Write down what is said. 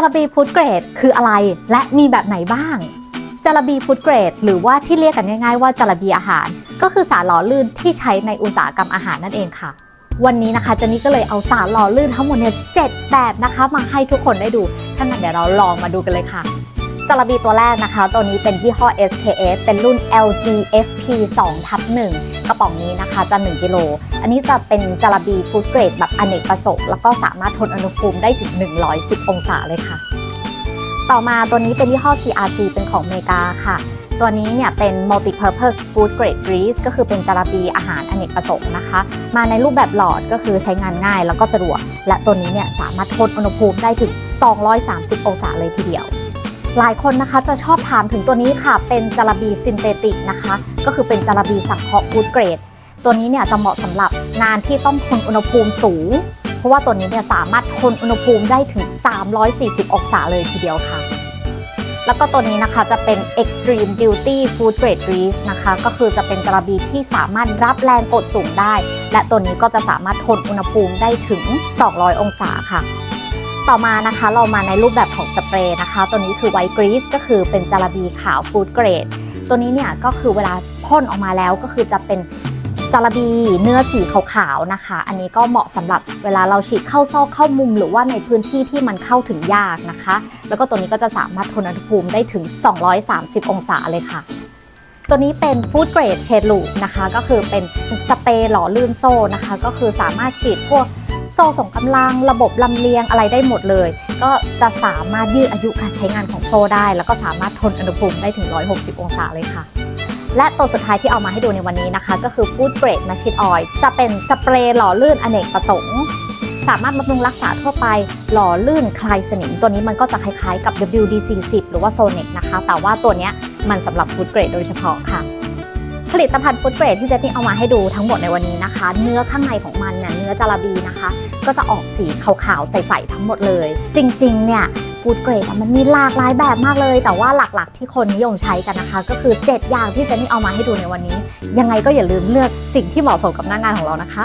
จาระบีฟู้ดเกรดคืออะไร และมีแบบไหนบ้างจาระบีฟู้ดเกรดหรือว่าที่เรียกกันง่าย ๆ ว่าจาระบีอาหาร ก็คือสารหล่อลื่นที่ใช้ในอุตสาหกรรมอาหารนั่นเองค่ะ วันนี้นะคะเจนนี่ก็เลยเอาสารหล่อลื่นทั้งหมดเนี่ยเจ็ดแบบนะคะ มาให้ทุกคนได้ดูถ้างั้นเดี๋ยวเราลองมาดูกันเลยค่ะ จาระบีตัวแรกนะคะ ตัวนี้เป็นยี่ห้อ SKS เป็นรุ่น LGFP 2ทับ1กระป๋องนี้นะคะจะ 1 กิโล อันนี้จะเป็นจาระบีฟู้ดเกรดแบบอเนกประสงค์แล้วก็สามารถทนอุณหภูมิได้ถึง 110 องศาเลยค่ะ ต่อมาตัวนี้เป็นยี่ห้อ CRC เป็นของเมกาค่ะ ตัวนี้เนี่ยเป็น multi-purpose food grade grease ก็คือเป็นจาระบีอาหารอเนกประสงค์นะคะ มาในรูปแบบหลอดก็คือใช้งานง่ายแล้วก็สะดวก และตัวนี้เนี่ยสามารถทนอุณหภูมิได้ถึง 230 องศาเลยทีเดียว หลายคนนะคะจะชอบถามถึงตัวนี้ค่ะ เป็นจาระบีซินเทติกนะคะ ก็คือเป็นจาระบีสังเคราะห์ฟูดเกรด ตัวนี้เนี่ยจะเหมาะสำหรับงานที่ต้องทนอุณหภูมิสูง เพราะว่าตัวนี้เนี่ยสามารถทนอุณหภูมิได้ถึง 340 องศาเลยทีเดียวค่ะ แล้วก็ตัวนี้นะคะจะเป็น Extreme Duty Food Grade Grease นะคะ ก็คือจะเป็นจาระบีที่สามารถรับแรงกดสูงได้ และตัวนี้ก็จะสามารถทนอุณหภูมิได้ถึง 200 องศาค่ะ ต่อมานะคะเรามาในรูปแบบของสเปรย์นะคะ ตัวนี้คือ White Grease ก็คือเป็นจารบีขาว Food Grade ตัวนี้เนี่ยก็คือเวลาพ่นออกมาแล้วก็คือจะเป็นจาระบีเนื้อสีขาวๆนะคะ อันนี้ก็เหมาะสำหรับเวลาเราฉีดเข้าซอกเข้ามุม หรือว่าในพื้นที่ที่มันเข้าถึงยากนะคะ แล้วก็ตัวนี้ก็จะสามารถทนอุณหภูมิได้ถึง 230 องศาเลยค่ะ ตัวนี้เป็นฟู้ดเกรดเชดลูนะคะ ก็คือเป็นสเปรย์หล่อลื่นโซ่นะคะ ก็คือสามารถฉีดพวก โซ่ส่งกำลังระบบลำเลียงอะไรได้หมดเลย ก็จะสามารถยืดอายุการใช้งานของโซ่ได้ แล้วก็สามารถทนอุณหภูมิได้ถึง 160 องศาเลยค่ะ และตัวสุดท้ายที่เอามาให้ดูในวันนี้นะคะ ก็คือ Food Grade m a c h i n Oil จะเป็นสเปรย์หล่อลื่นอเนกประสงค์สามารถบำรุงรักษาทั่วไป หล่อลื่นคลายสนิม ตัวนี้มันก็จะคล้ายๆกับ WD-40 หรือว่า Sonic นะคะ แต่ว่าตัวนี้มันสำหรับ Food Grade โดยเฉพาะค่ะ ผลิตภัณฑ์ฟูตเบรดที่เจนนี่เอามาให้ดูทั้งหมดในวันนี้นะคะ เนื้อข้างในของมันเนี่ยเนื้อจาราบีนะคะ ก็จะออกสีขาวๆใสๆทั้งหมดเลย จริงๆ เนี่ยฟู้ดเกรดมันมีหลากหลายแบบมากเลย แต่ว่าหลักๆ ที่คนนิยมใช้กันนะคะ ก็คือ 7 อย่างที่เจนนี่เอามาให้ดูในวันนี้ ยังไงก็อย่าลืมเลือกสิ่งที่เหมาะสมกับหน้างานของเรานะคะ